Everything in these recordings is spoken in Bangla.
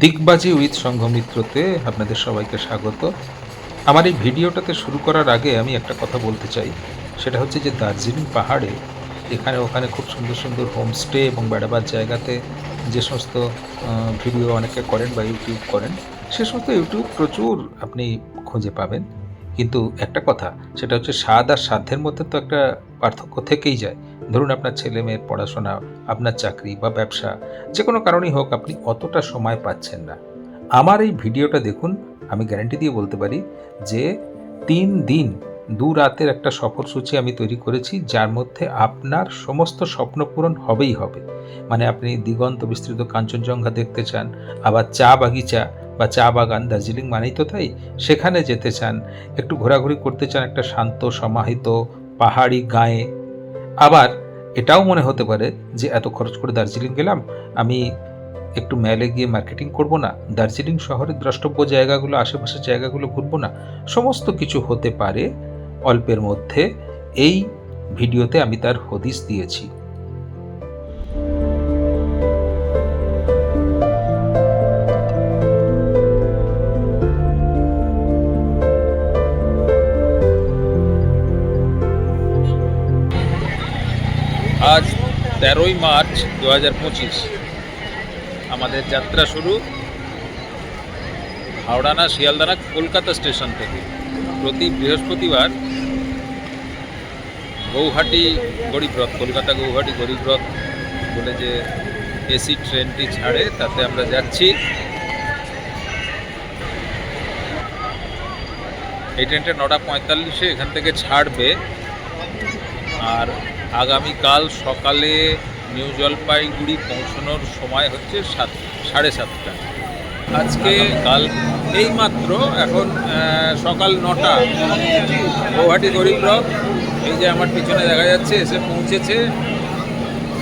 দিগবাজি উইথ সংঘমিত্রতে আপনাদের সবাইকে স্বাগত। আমার এই ভিডিওটাতে শুরু করার আগে আমি একটা কথা বলতে চাই। সেটা হচ্ছে যে দার্জিলিং পাহাড়ে এখানে ওখানে খুব সুন্দর সুন্দর হোমস্টে এবং বেড়াবার জায়গাতে যে সমস্ত ভিডিও অনেকে করেন বা ইউটিউব করেন, সে সমস্ত ইউটিউব প্রচুর আপনি খুঁজে পাবেন। কিন্তু একটা কথা, সেটা হচ্ছে স্বাদ আর সাধ্যের মধ্যে তো একটা পার্থক্য থেকেই যায়। ধরুন আপনার ছেলে মেয়ের পড়াশোনা, আপনার চাকরি বা ব্যবসা, যে কোনো কারণেই হোক আপনি অতটা সময় পাচ্ছেন না। আমার এই ভিডিওটা দেখুন, আমি গ্যারান্টি দিয়ে বলতে পারি যে তিন দিন, দু রাতের একটা সফরসূচি আমি তৈরি করেছি, যার মধ্যে আপনার সমস্ত স্বপ্ন পূরণ হবেই হবে। মানে আপনি দিগন্ত বিস্তৃত কাঞ্চনজঙ্ঘা দেখতে চান, আবার চা বাগিচা বা চা বাগান দার্জিলিং মানেই তো তাই, সেখানে যেতে চান, একটু ঘোরাঘুরি করতে চান একটা শান্ত, সমাহিত, পাহাড়ি গায়ে আবার এটাও মনে হতে পারে যে এত খরচ করে দার্জিলিং গেলাম, আমি একটু মেলে গিয়ে মার্কেটিং করব না, দার্জিলিং শহরের দ্রষ্টব্য জায়গাগুলো, আশেপাশের জায়গাগুলো ঘুরবো না। সমস্ত কিছু হতে পারে অল্পের মধ্যে, এই ভিডিওতে আমি তার হদিস দিয়েছি। তেরোই মার্চ দু হাজার পঁচিশ। আমাদের যাত্রা শুরু হাওড়ানা শিয়ালদানা কলকাতা স্টেশন থেকে। প্রতি বৃহস্পতিবার গৌহাটি গরিবরথ কলকাতা গৌহাটি গরিবরথ বলে যে এসি ট্রেনটি ছাড়ে, তাতে আমরা যাচ্ছি। এই ট্রেনটা নটা পঁয়তাল্লিশে এখান থেকে ছাড়বে। আর আগামীকাল সকালে নিউ জলপাইগুড়ি পৌঁছানোর সময় হচ্ছে সাত, সাড়ে সাতটা। আজকে কাল এইমাত্র এখন সকাল নটা, গৌহাটি গরিবরথ এই যে আমার পিছনে দেখা যাচ্ছে, এসে পৌঁছেছে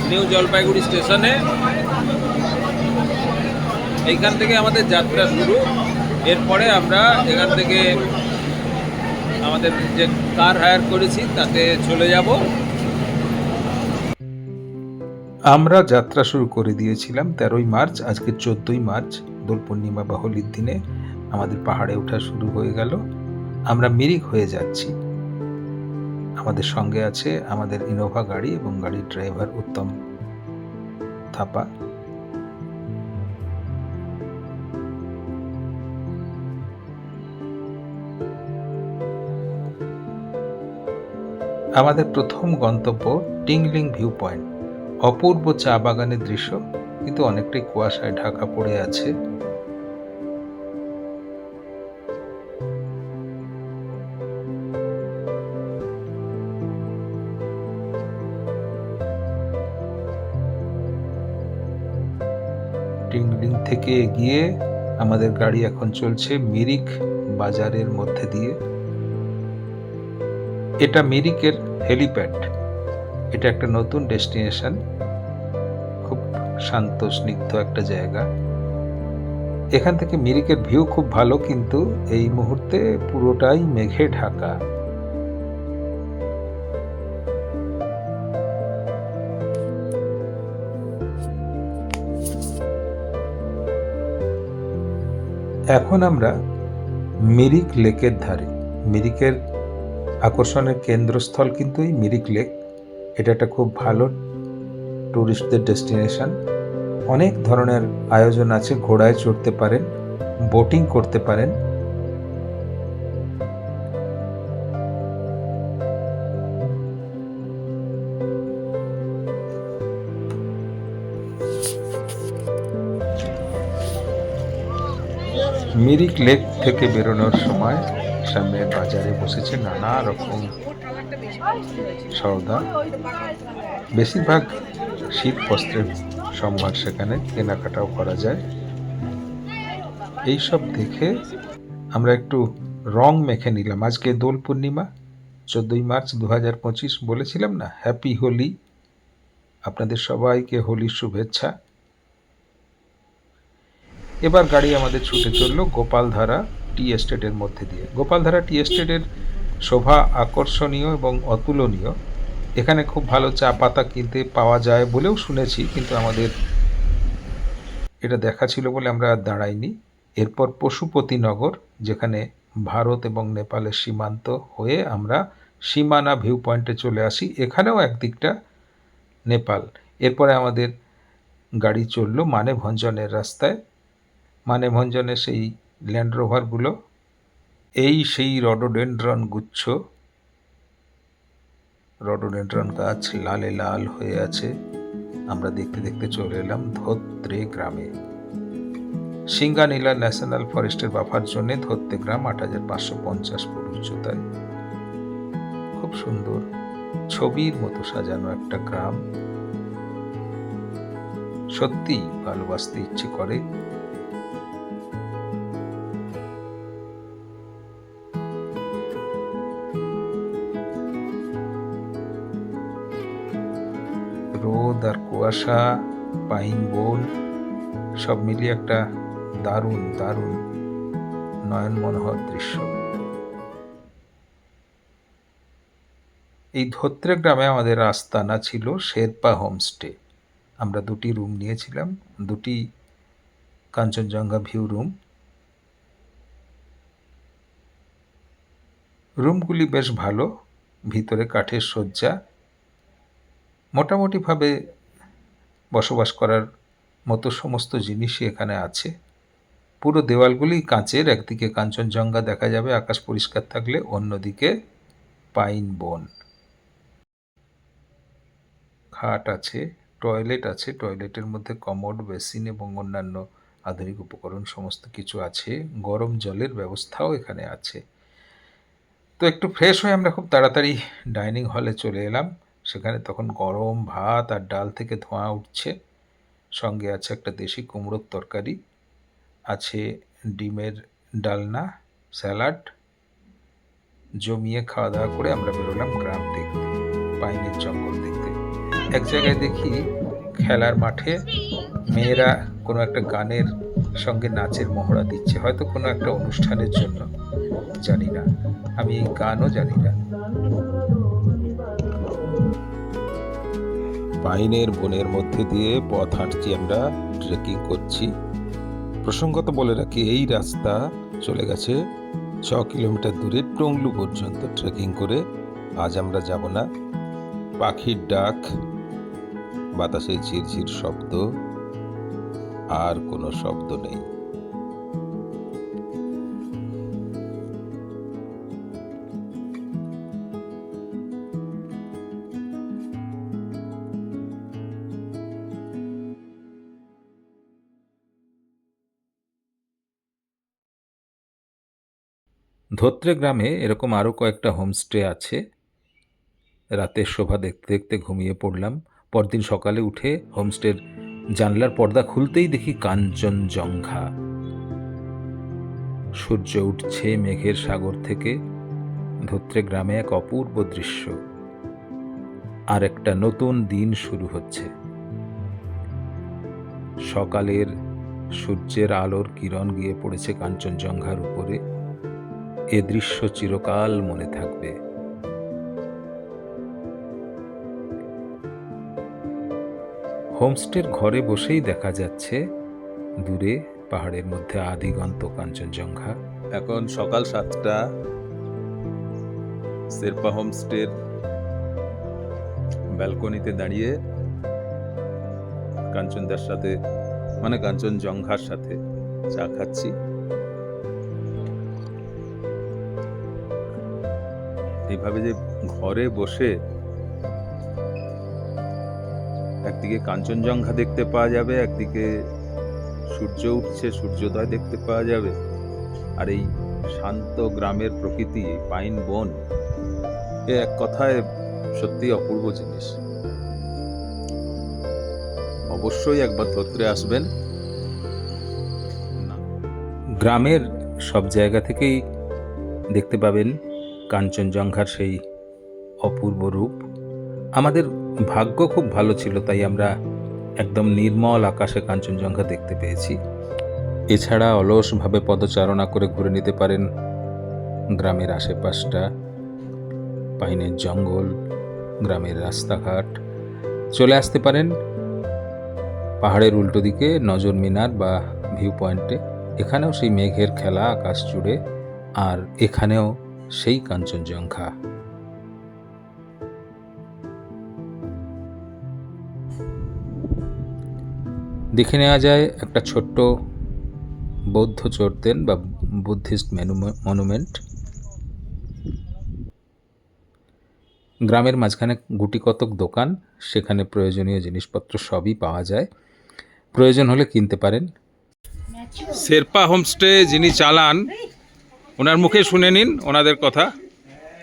নিউ জলপাইগুড়ি স্টেশনে। এইখান থেকে আমাদের যাত্রা শুরু। এরপরে আমরা এখান থেকে আমাদের যে কার হায়ার করেছি, তাতে চলে যাব। আমরা যাত্রা শুরু করে দিয়েছিলাম তেরোই মার্চ, আজকে চোদ্দোই মার্চ, দোল পূর্ণিমা বা হোলির দিনে আমাদের পাহাড়ে ওঠা শুরু হয়ে গেল। আমরা মিরিক হয়ে যাচ্ছি। আমাদের সঙ্গে আছে আমাদের ইনোভা গাড়ি এবং গাড়ির ড্রাইভার উত্তম থাপা। আমাদের প্রথম গন্তব্য টিংলিং ভিউ পয়েন্ট অপূর্ব চা বাগানের দৃশ্য, কিন্তু অনেকটাই কুয়াশায় ঢাকা পড়ে আছে। থেকে এগিয়ে আমাদের গাড়ি এখন চলছে মিরিক বাজারের মধ্যে দিয়ে। এটা মিরিকের হেলিপ্যাড। এটা একটা নতুন ডেস্টিনেশন। খুব শান্ত, স্নিগ্ধ একটা জায়গা। এখান থেকে মিরিকের ভিউ খুব ভালো, কিন্তু এই মুহূর্তে পুরোটাই মেঘে ঢাকা। এখন আমরা মিরিক লেকের ধারে। মিরিকের আকর্ষণের কেন্দ্রস্থল কিন্তু এই মিরিক লেক। এটা একটা খুব ভালো ট্যুরিস্টদের ডেস্টিনেশন অনেক ধরনের আয়োজন আছে, ঘোড়ায় চড়তে পারেন বোটিং করতে পারেন। মিরিক লেক থেকে বেরোনোর সময় সামনের বাজারে বসেছে নানা রকম সওদা বেশিরভাগ শীত বস্ত্রের সম্ভার সেখানে কেনাকাটাও করা যায়। এই সব দেখে আমরা একটু রং মেখে নিলাম। আজকে দোল পূর্ণিমা, চোদ্দোই মার্চ দু হাজার পঁচিশ বলেছিলাম না হ্যাপি হোলি আপনাদের সবাইকে হোলির শুভেচ্ছা। এবার গাড়ি আমাদের ছুটে চলল গোপালধারা টি এস্টেটের মধ্যে দিয়ে। গোপালধারা টি এস্টেটের শোভা আকর্ষণীয় এবং অতুলনীয়। এখানে খুব ভালো চা পাতা কিনতে পাওয়া যায় বলেও শুনেছি, কিন্তু আমাদের এটা দেখা ছিল বলে আমরা দাঁড়াইনি। এরপর পশুপতিনগর, যেখানে ভারত এবং নেপালের সীমান্ত হয়ে আমরা সীমানা ভিউ পয়েন্টে চলে আসি। এখানেও একদিকটা নেপাল। এরপরে আমাদের গাড়ি চলল মানে ভঞ্জনের রাস্তায়। মানে ভঞ্জনের সেই ল্যান্ড রোভারগুলো এই সেই রডোডেন্ড্রন গুচ্ছ। রডোডেন্ড্রন গাছ লালে লাল হয়ে আছে। আমরা দেখতে দেখতে চলে এলাম ধোত্রে গ্রামে। সিঙ্গানীলা ন্যাশনাল ফরেস্টের বাফার জন্য ধোত্রে গ্রাম আট হাজার পাঁচশো পঞ্চাশ ফুট উচ্চতায়। খুব সুন্দর। ছবির মতো সাজানো একটা গ্রাম। সত্যি ভালোবাসতে ইচ্ছে করে। কুয়াশা, পাইন বন সব মিলিয়ে একটা দারুণ দারুণ নয়ন মনোহর দৃশ্য। এই ধোত্রে গ্রামে আমাদের আস্তানা ছিল শেরপা হোমস্টে। আমরা দুটি রুম নিয়েছিলাম, দুটি কাঞ্চনজঙ্ঘা ভিউ রুম। রুমগুলি বেশ ভালো, ভিতরে কাঠের শয্যা। মোটামুটিভাবে বসবাস করার মতো সমস্ত জিনিসই এখানে আছে। পুরো দেওয়ালগুলি কাঁচের, একদিকে কাঞ্চনজঙ্ঘা দেখা যাবে, আকাশ পরিষ্কার থাকলে অন্যদিকে পাইন বন। খাট আছে, টয়লেট আছে, টয়লেটের মধ্যে কমোড, বেসিন এবং অন্যান্য আধুনিক উপকরণ সমস্ত কিছু আছে। গরম জলের ব্যবস্থাও এখানে আছে। তো একটু ফ্রেশ হয়ে আমরা খুব তাড়াতাড়ি ডাইনিং হলে চলে এলাম। সেখানে তখন গরম ভাত আর ডাল থেকে ধোঁয়া উঠছে। সঙ্গে আছে একটা দেশি কুমড়োর তরকারি, আছে ডিমের ডালনা, স্যালাড। জমিয়ে খাওয়া দাওয়া করে আমরা বেরোলাম গ্রাম দেখতে, পাইনের জঙ্গল দেখতে। এক জায়গায় দেখি খেলার মাঠে মেয়েরা কোনো একটা গানের সঙ্গে নাচের মহড়া দিচ্ছে, হয়তো কোনো একটা অনুষ্ঠানের জন্য, জানি না। আমি এই গানও জানি না। পাইনের বনের মধ্যে দিয়ে পথ হাঁটছি আমরা ট্রেকিং করছি। প্রসঙ্গত বলে রাখি, এই রাস্তা চলে গেছে ছ কিলোমিটার দূরে টংলু পর্যন্ত ট্রেকিং করে। আজ আমরা যাব না। পাখির ডাক বাতাসে ঝিরঝির শব্দ, আর কোনো শব্দ নেই। ধোত্রে গ্রামে এরকম আরও কয়েকটা হোমস্টে আছে। রাতের শোভা দেখতে দেখতে ঘুমিয়ে পড়লাম। পরদিন সকালে উঠে হোমস্টের জানলার পর্দা খুলতেই দেখি কাঞ্চনজঙ্ঘা সূর্য উঠছে মেঘের সাগর থেকে। ধোত্রে গ্রামে এক অপূর্ব দৃশ্য। আর একটা নতুন দিন শুরু হচ্ছে। সকালের সূর্যের আলোর কিরণ গিয়ে পড়েছে কাঞ্চনজঙ্ঘার উপরে। এ দৃশ্য চিরকাল মনে থাকবে। হোমস্টের ঘরে বসেই দেখা যাচ্ছে দূরে পাহাড়ের মধ্যে আদিগন্ত কাঞ্চনজঙ্ঘা। এখন সকাল সাতটা। শেরপা হোমস্টের ব্যালকনিতে দাঁড়িয়ে কাঞ্চনদার সাথে মানে কাঞ্চনজঙ্ঘার সাথে চা খাচ্ছি। এইভাবে যে ঘরে বসে একদিকে কাঞ্চনজঙ্ঘা দেখতে পাওয়া যাবে, একদিকে সূর্য উঠছে, সূর্যোদয় দেখতে পাওয়া যাবে। আর এই শান্ত গ্রামের প্রকৃতি পাইন বন, এ এক কথায় সত্যি অপূর্ব জিনিস। অবশ্যই একবার ধরতে আসবেন। গ্রামের সব জায়গা থেকেই দেখতে পাবেন কাঞ্চনজঙ্ঘার সেই অপূর্ব রূপ। আমাদের ভাগ্য খুব ভালো ছিল, তাই আমরা একদম নির্মল আকাশে কাঞ্চনজঙ্ঘা দেখতে পেয়েছি। এছাড়া অলসভাবে পদচারণা করে ঘুরে নিতে পারেন গ্রামের আশেপাশটা, পাইনের জঙ্গল, গ্রামের রাস্তাঘাট। চলে আসতে পারেন পাহাড়ের উল্টো দিকে, নজর মিনার বা ভিউ পয়েন্টে। এখানেও সেই মেঘের খেলা, আকাশ জুড়ে। আর এখানেও সেই কাঞ্চনজঙ্ঘা। দেখে নেওয়া যায়, একটা ছোট্ট বৌদ্ধ চর্তেন বা বুদ্ধিস্ট মনুমেন্ট। গ্রামের মাঝখানে গুটি কতক দোকান, সেখানে প্রয়োজনীয় জিনিসপত্র সবই পাওয়া যায়। প্রয়োজন হলে কিনতে পারেন। শেরপা হোমস্টে যিনি চালান ওনার মুখে শুনে নিন ওনাদের কথা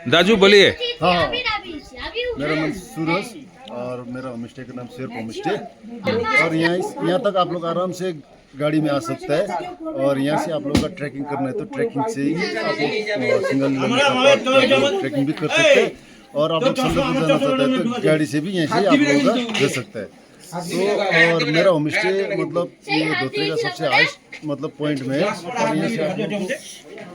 দাজু বলিয়ে हाँ हाँ अभी अभी अभी मेरा नाम सूरज और मेरा होम स्टे का नाम शेर होम स्टे और यहाँ यहाँ तक आप लोग आराम से गाड़ी में आ सकते हैं और यहाँ से आप लोग का ट्रैकिंग करना है तो ट्रैकिंग से ही आप लोग सिंगल ट्रैकिंग भी कर सकते हैं और आप लोग संदर्भ जाना चाहते हैं तो गाड़ी से भी यहाँ से आप लोगों का जा सकता है तो और मेरा होम स्टे मतलब ये धोत्रे का सबसे हाइस्ट मतलब पॉइंट में है और ये से आप लोग को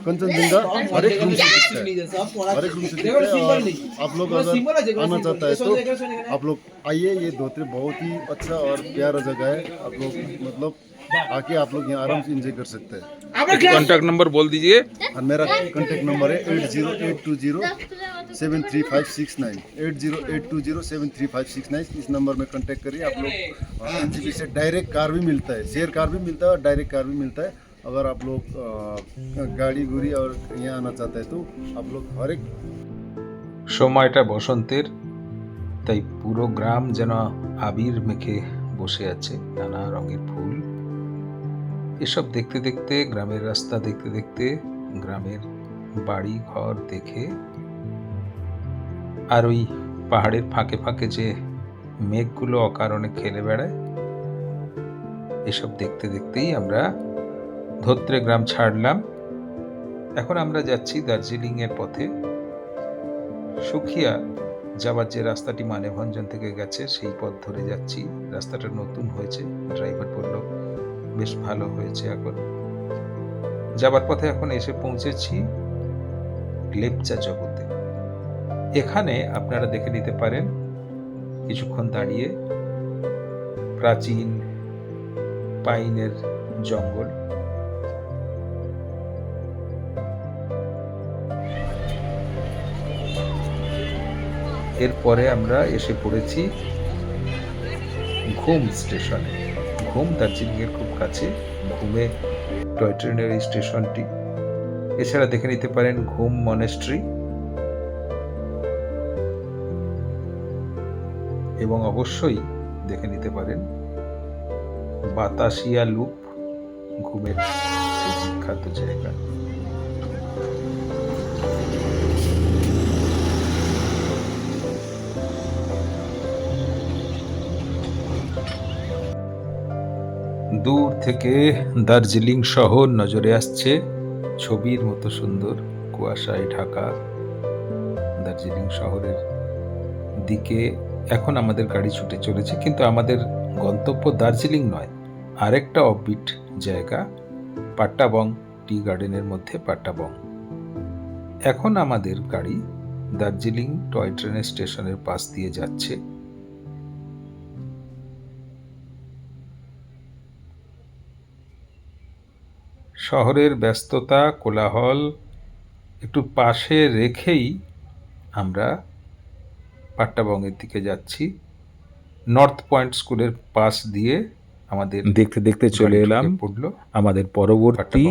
कंचनजंगा हर एक रूम से दिखता है। हर एक रूम से दिखता है और आप लोग अगर आना चाहता है तो आप लोग आइए ये धोत्रे बहुत ही अच्छा और प्यारा जगह है। आप लोग मतलब आके आप लोग यहाँ आराम से इंजॉय कर सकते हैं कॉन्टैक्ट नंबर बोल दीजिए और मेरा कॉन्टेक्ट नंबर है eight zero eight two zero seven three five six nine eight zero eight two zero seven three five six nine इस नंबर में कांटेक्ट करिए आप लोग एन से डायरेक्ट कार भी मिलता है शेयर कार भी मिलता है और डायरेक्ट कार भी मिलता है अगर आप लोग अ, गाड़ी गुड़ी और यहाँ आना चाहते हैं तो आप लोग हर एक সময়টা বসন্তের তাই পুরো গ্রাম যেন আবির মেখে বসে আছে নানা রঙের ফুল এসব দেখতে দেখতে, গ্রামের রাস্তা দেখতে দেখতে, গ্রামের বাড়ি ঘর দেখে আর ওই পাহাড়ের ফাঁকে ফাঁকে যে মেঘগুলো অকারণে খেলে বেড়ায়, এসব দেখতে দেখতেই আমরা ধত্রে গ্রাম ছাড়লাম। এখন আমরা যাচ্ছি দার্জিলিংয়ের পথে। সুখিয়া যাবার যে রাস্তাটি মানেভঞ্জন থেকে গেছে, সেই পথ ধরে যাচ্ছি। রাস্তাটা নতুন হয়েছে, ড্রাইভার বলল বেশ ভালো হয়েছে এখন। যাবার পথে এখন এসে পৌঁছেছি লেপচা জগতে। এখানে আপনারা দেখে নিতে পারেন কিছুক্ষণ দাঁড়িয়ে প্রাচীন পাইনের জঙ্গল। এরপরে আমরা এসে পড়েছি ঘুম স্টেশনে। ঘুম দার্জিলিংয়ের খুব কাছে, ঘুমে টয় ট্রেনের এই স্টেশনটি। এছাড়া দেখে নিতে পারেন ঘুম মনেস্ট্রি। এবং অবশ্যই দেখে নিতে পারেন বাতাসিয়া লুপ, ঘুমের সেই বিখ্যাত জায়গা। দূর থেকে দার্জিলিং শহর নজরে আসছে ছবির মতো সুন্দর কুয়াশায় ঢাকা। দার্জিলিং শহরের দিকে এখন আমাদের গাড়ি ছুটে চলেছে, কিন্তু আমাদের গন্তব্য দার্জিলিং নয়, আরেকটা অফবিট জায়গা, পাট্টাবং টি গার্ডেনের মধ্যে পাট্টাবং। এখন আমাদের গাড়ি দার্জিলিং টয় ট্রেনের স্টেশনের পাশ দিয়ে যাচ্ছে। শহরের ব্যস্ততা কোলাহল একটু পাশে রেখেই আমরা পাট্টাবঙ্গের দিকে যাচ্ছি। নর্থ পয়েন্ট স্কুলের পাশ দিয়ে আমাদের দেখতে দেখতে চলে এলাম। আমাদের পরবর্তী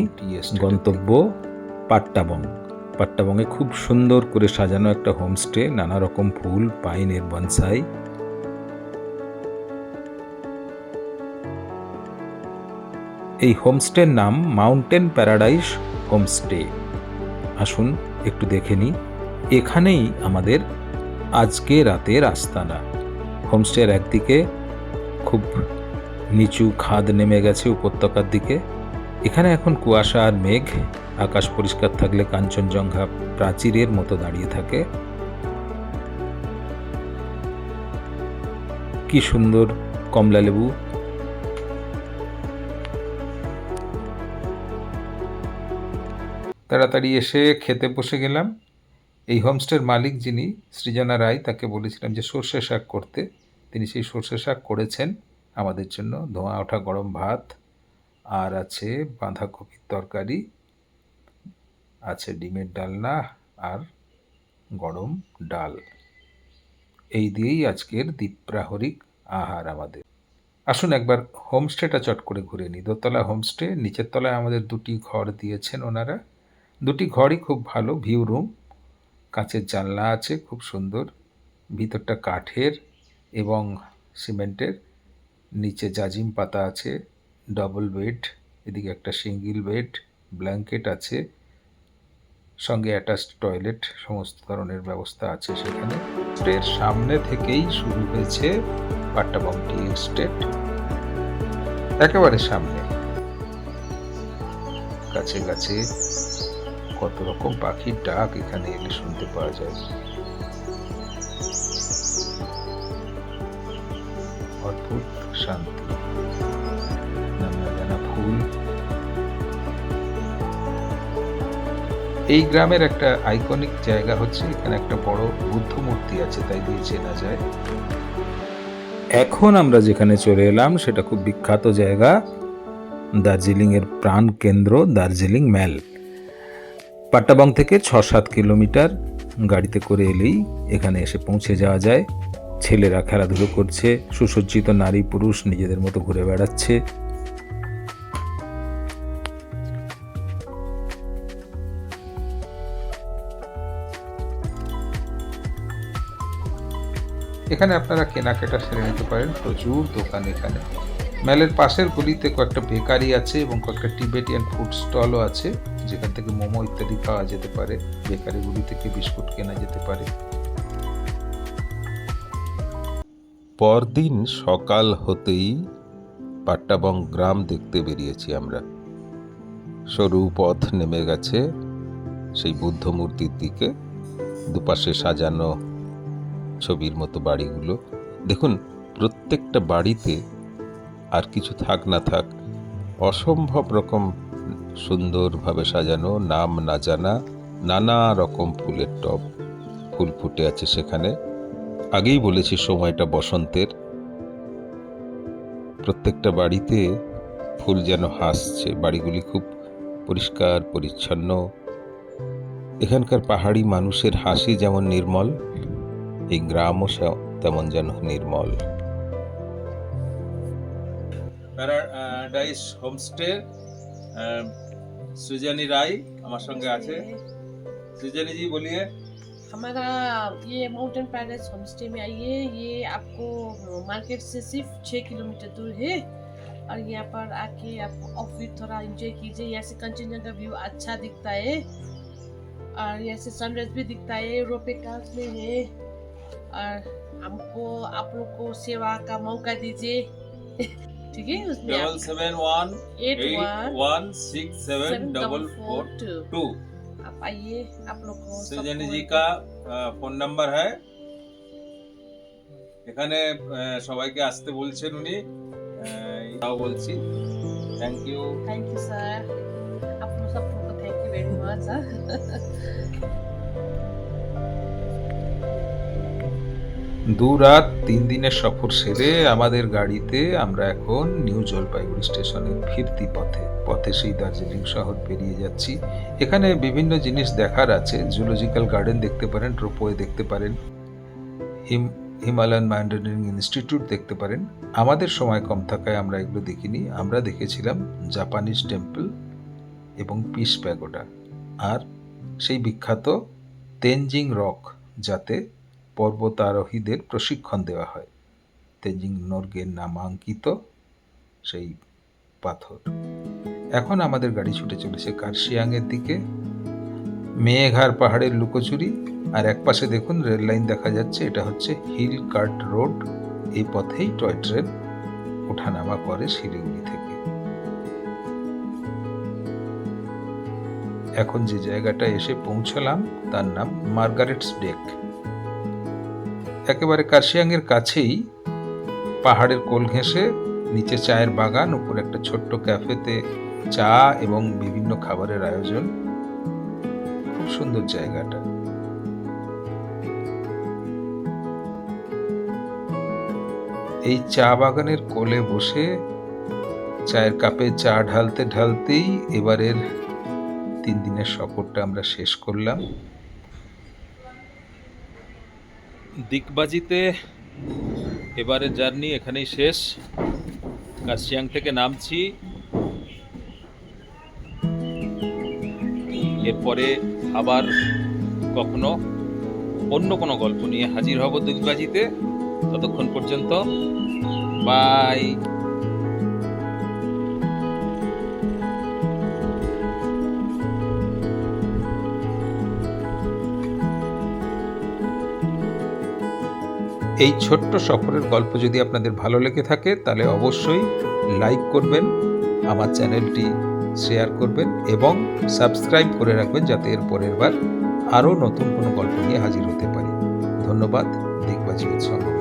গন্তব্য পাট্টাবং পাট্টাবঙ্গে। খুব সুন্দর করে সাজানো একটা হোমস্টে নানা রকম ফুল পাইনের বনসাই এই হোমস্টের নাম মাউন্টেন প্যারাডাইস হোমস্টে। আসুন, একটু দেখে নিই। এখানেই আমাদের আজকে রাতের আস্তানা। হোমস্টের একদিকে খুব নিচু খাদ নেমে গেছে উপত্যকার দিকে। এখানে এখন কুয়াশা আর মেঘ, আকাশ পরিষ্কার থাকলে কাঞ্চনজঙ্ঘা প্রাচীরের মতো দাঁড়িয়ে থাকে। কি সুন্দর কমলা তাড়াতাড়ি এসে খেতে বসে গেলাম। এই হোমস্টের মালিক যিনি, সৃজনা রায়, তাকে বলেছিলাম যে সর্ষে শাক করতে। তিনি সেই সর্ষে শাক করেছেন। আমাদের জন্য ধোঁয়া, ওঠা গরম ভাত, আর আছে বাঁধাকপির তরকারি, আছে ডিমের ডালনা, আর গরম ডাল। এই দিয়েই আজকের দ্বীপ্রাহরিক আহার আমাদের। আসুন একবার হোমস্টেটা চট করে ঘুরে নিই। দোতলা হোমস্টে, নিচের তলায় আমাদের দুটি ঘর দিয়েছেন ওনারা। দুটি ঘরই খুব ভালো ভিউ রুম কাঁচের জানলা আছে, খুব সুন্দর। ভিতরটা কাঠের এবং সিমেন্টের, নিচে জাজিম পাতা আছে ডবল বেড এদিকে একটা সিঙ্গেল বেড ব্ল্যাঙ্কেট আছে, সঙ্গে অ্যাটাচড টয়লেট সমস্ত ধরনের ব্যবস্থা আছে সেখানে। এর সামনে থেকেই শুরু হয়েছে পাট্টাবং টি এস্টেট একেবারে সামনে। কাছে কাছে কত রকম পাখির ডাক এখানে এলে শুনতে পাওয়া যায়। অদ্ভুত শান্তি। ফুল এই গ্রামের একটা আইকনিক জায়গা হচ্ছে, এখানে একটা বড় বুদ্ধ মূর্তি আছে, তাই দিয়ে চেনা যায়। এখন আমরা যেখানে চলে এলাম, সেটা খুব বিখ্যাত জায়গা, দার্জিলিংয়ের প্রাণ কেন্দ্র দার্জিলিং ম্যাল পাট্টাবং থেকে ছ সাত কিলোমিটার গাড়িতে করে এলেই এখানে এসে পৌঁছে যাওয়া যায়। ছেলেরা খেলাধুলো করছে, সুসজ্জিত নারী পুরুষ নিজেদের মতো ঘুরে বেড়াচ্ছে। এখানে আপনারা কেনাকাটা সেরে নিতে পারেন। প্রচুর দোকান এখানে। মেলের পাশের গলিতে কয়েকটা বেকারি আছে এবং কয়েকটা টিবেটিয়ান ফুড স্টলও আছে। যেখান থেকে মোমো ইত্যাদি পাওয়া যেতে পারে, বেকারিগুলি থেকে বিস্কুট কেনা যেতে পারে। পরদিন সকাল হতেই পাট্টাবং গ্রাম দেখতে বেরিয়েছি আমরা। সরু পথ নেমে গেছে সেই বুদ্ধ মূর্তির দিকে, দুপাশে সাজানো ছবির মতো বাড়িগুলো। দেখুন, প্রত্যেকটা বাড়িতে আর কিছু থাক না থাক, অসম্ভব রকম সুন্দরভাবে সাজানো, নাম না জানা, নানা রকম ফুলের টব। ফুল ফুটে আছে সেখানে। আগেই বলেছি সময়টা বসন্তের। প্রত্যেকটা বাড়িতে ফুল যেন হাসছে। বাড়িগুলি খুব পরিষ্কার, পরিচ্ছন্ন। এখানকার পাহাড়ি মানুষের হাসি যেমন নির্মল, এই গ্রামও তেমন যেন নির্মল। প্যারাডাইস হোমস্টে सृजनी राय हमारे संगे आछे सृजनी जी बोलिए। हमारा ये माउंटेन पैलेस होम स्टे में आइए। ये आपको मार्केट से सिर्फ़ छः किलोमीटर दूर है। और यहाँ पर आके आप ऑफ़ भी थोड़ा इंजॉय कीजिए। यहाँ से कंचनजंगा व्यू अच्छा दिखता है। और यहाँ से सनराइज भी दिखता है। रोपे कांच में है। और हमको आप लोग को सेवा का मौका दीजिए। ठीक है उसमें double seven one eight eight one one six seven double four two two आप आइए आप लोग को সুজানি सबको জি কা ফোন নাম্বার হ্যায় এখানে আহ, সবাইকে আসতে বলছেন উনি আহ, তাও বলছি thank you thank you sir आप लोग सब लोग को थैंक দু রাত তিন দিনের সফর সেরে আমাদের গাড়িতে আমরা এখন নিউ জলপাইগুড়ি স্টেশনে ফিরতি পথে পথে সেই দার্জিলিং শহর পেরিয়ে যাচ্ছি। এখানে বিভিন্ন জিনিস দেখার আছে। জুলজিক্যাল গার্ডেন দেখতে পারেন, রোপওয়ে দেখতে পারেন, হিম, হিমালয়ান মাউন্টেনিয়ারিং ইনস্টিটিউট দেখতে পারেন। আমাদের সময় কম থাকায় আমরা এগুলো দেখিনি। আমরা দেখেছিলাম জাপানিজ টেম্পল এবং পিস প্যাগোডা। আর সেই বিখ্যাত তেনজিং রক, যাতে পর্বতারোহীদের প্রশিক্ষণ দেওয়া হয়। তেজিং নর্গের নামাঙ্কিত সেই পাথর। এখন আমাদের গাড়ি ছুটে চলেছে কার্শিয়াংয়ের দিকে। মেঘার পাহাড়ের লুকোচুরি। আর এক পাশে দেখুন রেল লাইন দেখা যাচ্ছে। এটা হচ্ছে হিল কার্ট রোড। এই পথেই টয় ট্রেন ওঠানামা করে শিলিগুড়ি থেকে। এখন যে জায়গাটা এসে পৌঁছলাম, তার নাম মার্গারেটস ডেক। একেবারে কার্শিয়াংয়ের কাছেই পাহাড়ের কোল ঘেঁষে নিচে চায়ের বাগান, উপর একটা ছোট্ট ক্যাফেতে চা এবং বিভিন্ন খাবারের আয়োজন। খুব সুন্দর জায়গাটা। এই চা বাগানের কোলে বসে চায়ের কাপে চা ঢালতে ঢালতেই এবারের তিন দিনের সফরটা আমরা শেষ করলাম। দিকবাজিতে এবারে জার্নি এখানেই শেষ। কাশিয়াং থেকে নামছি। এরপরে আবার কখনো অন্য কোনো গল্প নিয়ে হাজির হব দিকবাজিতে। ততক্ষণ পর্যন্ত, বাই। এই ছোট্ট সফরের গল্প যদি আপনাদের ভালো লেগে থাকে, তাহলে অবশ্যই লাইক করবেন, আমার চ্যানেলটি শেয়ার করবেন এবং সাবস্ক্রাইব করে রাখবেন যাতে এর পরের বার আরও নতুন কোনো গল্প নিয়ে হাজির হতে পারি। ধন্যবাদ দিগবাজি উৎসব।